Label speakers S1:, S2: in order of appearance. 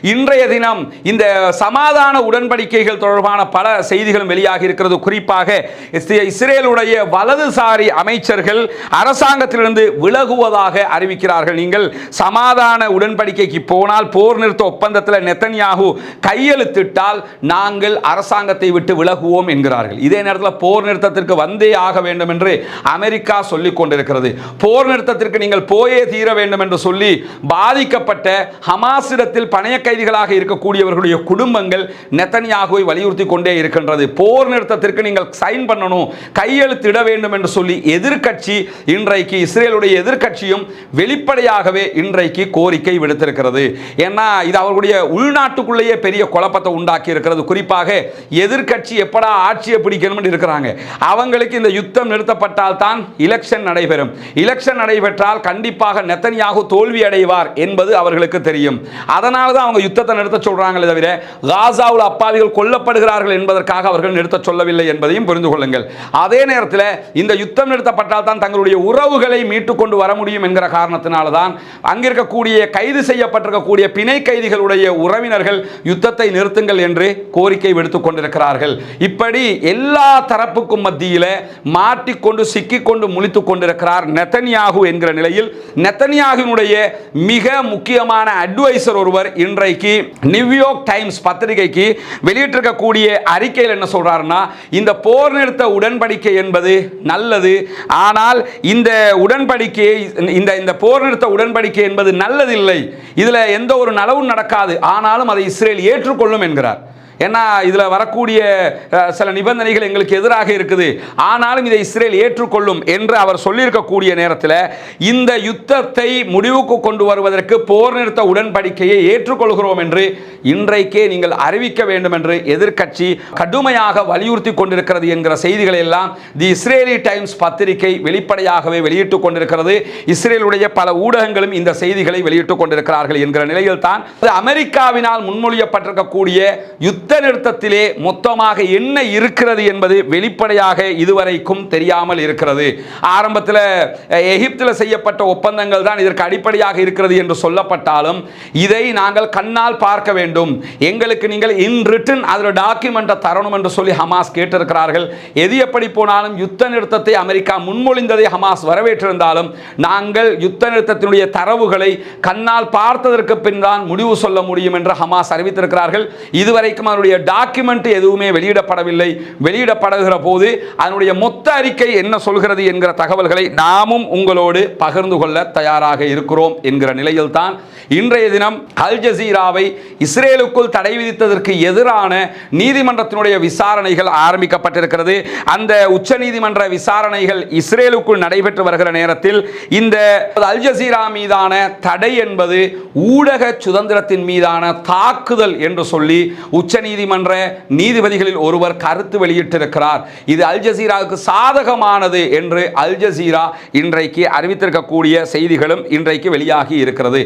S1: இன்றைய தினம் இந்த சமாதான உடன்படிக்கைகள் தொடர்பான பல செய்திகளும் வெளியாகி இருக்கிறது. குறிப்பாக இஸ்ரேலுடைய வலதுசாரி அமைச்சர்கள் அரசாங்கத்திலிருந்து விலகுவதாக அறிவிக்கிறார்கள். நீங்கள் சமாதான உடன்படிக்கைக்கு போனால் போர் நிறுத்த ஒப்பந்தத்தில் நெத்தன்யாகு கையெழுத்திட்டால் நாங்கள் அரசாங்கத்தை விட்டு விலகுவோம் என்கிறார்கள். இதே நேரத்தில் போர் நிறுத்தத்திற்கு வந்தே ஆக வேண்டும் என்று அமெரிக்கா சொல்லிக் கொண்டிருக்கிறது. போர் நிறுத்தத்திற்கு நீங்கள் போயே தீர வேண்டும் என்று சொல்லி பாதிக்கப்பட்ட ஹமாஸிடத்தில் பணைய கைதிகளாக இருக்கக்கூடியவர்களுடைய குடும்பங்கள் நெத்தனியாகுவை வலியுறுத்தி கொண்டே இருக்கின்றது. போர் நிறுத்தத்திற்கு நீங்கள் சைன் பண்ணணும் கையெழுத்திட வேண்டும் என்று சொல்லி எதிர்கட்சி இன்றைக்கு இஸ்ரேலுடைய எதிர்கட்சியும் வெளிப்படையாகவே இன்றைக்கு கோரிக்கை விடுத்திருக்கிறது. ஏன்னா இது அவர்களுடைய உள்நாட்டுக்குள்ளேயே பெரிய குழப்பத்தை உண்டாக்கி இருக்கிறது குறிப்பாக எதிர்கட்சி எப்படா ஆட்சியை பிடிக்கணும்னு இருக்கிறாங்க. அவங்களுக்கு இந்த யுத்தம் நிறுத்தப்பட்டால் தான் இலெக்ஷன் நடைபெறும். இலெக்ஷன் நடைபெற்றால் கண்டிப்பாக நெத்தனியாக தோல்வி அடைவார் என்பது அவர்களுக்கு தெரியும். அதனால தான் அவங்க யுத்தத்தை நிறுத்த சொல்றாங்களே தவிர காசாவில் அப்பாவிகள் கொல்லப்படுகிறார்கள் என்பதற்காக அவர்கள் நிறுத்த சொல்லவில்லை என்பதையும் புரிந்து கொள்ளுங்கள். அதே நேரத்தில் இந்த யுத்தம் நிறுத்தப்பட்டால் தான் தங்களுடைய உறவுகளை மீட்டு கொண்டு வர முடியும் என்கிற காரணத்தினால தான் அங்கிருக்கக்கூடிய கைது செய்யப்பட்டிருக்கக்கூடிய பிணை கைதிகளுடைய உறவினர்கள் யுத்தத்தை நிறுத்துங்கள் என்று கோரிக்கை விடுத்துக் கொண்டிருக்கிறார்கள். இப்படி எல்லா தரப்புக்கும் மத்தியில் மாட்டிக்கொண்டு சிக்கிக்கொண்டு முழித்துக் கொண்டிருக்கிறார் நெத்தனியாகு என்கிற நிலையில் நெத்தனியாகுனுடைய மிக முக்கியமான அட்வைசர் ஒருவர் இன்று இன்றைக்கு நியூயார்க் டைம்ஸ் பத்திரிகைக்கு வெளியிட்டிருக்கக்கூடிய அறிக்கையில் என்ன சொல்றாருன்னா இந்த போர் நிறுத்த உடன்படிக்கை என்பது நல்லது ஆனால் இந்த உடன்படிக்கை இந்த இந்த போர் நிறுத்த உடன்படிக்கை என்பது நல்லதில்லை. இதில் எந்த ஒரு நலவும் நடக்காது ஆனாலும் அதை இஸ்ரேல் ஏற்றுக்கொள்ளும் என்கிறார். ஏன்னா இதில் வரக்கூடிய சில நிபந்தனைகள் எங்களுக்கு எதிராக இருக்குது. ஆனாலும் இதை இஸ்ரேல் ஏற்றுக்கொள்ளும் என்று அவர் சொல்லியிருக்கக்கூடிய நேரத்தில் இந்த யுத்தத்தை முடிவுக்கு கொண்டு வருவதற்கு போர் நிறுத்த உடன்படிக்கையை ஏற்றுக்கொள்கிறோம் என்று இன்றைக்கே நீங்கள் அறிவிக்க வேண்டும் என்று எதிர்க்கட்சி கடுமையாக வலியுறுத்தி கொண்டிருக்கிறது என்கிற செய்திகளை எல்லாம் தி இஸ்ரேலி டைம்ஸ் பத்திரிகை வெளிப்படையாகவே வெளியிட்டுக் கொண்டிருக்கிறது. இஸ்ரேலுடைய பல ஊடகங்களும் இந்த செய்திகளை வெளியிட்டுக் கொண்டிருக்கிறார்கள் என்கிற நிலையில் தான் அமெரிக்காவினால் முன்மொழியப்பட்டிருக்கக்கூடிய யுத்த நிறுத்தத்திலே மொத்தமாக என்ன இருக்கிறது என்பது வெளிப்படையாக இதுவரைக்கும் தெரியாமல் இருக்கிறது. ஆரம்பத்தில் எகிப்தில் செய்யப்பட்ட ஒப்பந்தங்கள் தான் இதற்கு அடிப்படையாக இருக்கிறது என்று சொல்லப்பட்டாலும் இதை நாங்கள் கண்ணால் பார்க்க வேண்டும். எங்களுக்கு நீங்கள் இன் ரிட்டன் அதில் டாக்குமெண்ட்டை தரணும் என்று சொல்லி ஹமாஸ் கேட்டிருக்கிறார்கள். எது எப்படி போனாலும் யுத்த நிறுத்தத்தை அமெரிக்கா முன்மொழிந்ததை ஹமாஸ் வரவேற்றிருந்தாலும் நாங்கள் யுத்த நிறுத்தத்தினுடைய தரவுகளை கண்ணால் பார்த்ததற்கு பின் தான் முடிவு சொல்ல முடியும் என்று ஹமாஸ் அறிவித்திருக்கிறார்கள். இதுவரைக்கும் அதனுடைய டாக்குமெண்ட் எதுவுமே வெளியிடப்படவில்லை. வெளியிடப்படுகிற போது அதனுடைய மொத்த அறிக்கை என்ன சொல்கிறது என்கிற தகவல்களை நாமும் உங்களோடு பகிர்ந்து கொள்ள தயாராக இருக்கிறோம் என்கிற நிலையில் தான் இன்றைய தினம் அல் ஜசீராவை இஸ்ரேலுக்குள் தடை விதித்ததற்கு எதிரான நீதிமன்றத்தினுடைய விசாரணைகள் ஆரம்பிக்கப்பட்டிருக்கிறது. அந்த உச்ச நீதிமன்ற விசாரணைகள் இஸ்ரேலுக்குள் நடைபெற்று வருகிற நேரத்தில் இந்த அல் ஜசீரா மீதான தடை என்பது ஊடக சுதந்திரத்தின் மீதான தாக்குதல் என்று சொல்லி உச்ச நீதிமன்ற நீதிபதிகளில் ஒருவர் கருத்து வெளியிட்டிருக்கிறார். இது அல் ஜசீராவுக்கு சாதகமானது என்று அல் ஜசீரா இன்றைக்கு அறிவித்திருக்கக்கூடிய செய்திகளும் இன்றைக்கு வெளியாகி இருக்கிறது.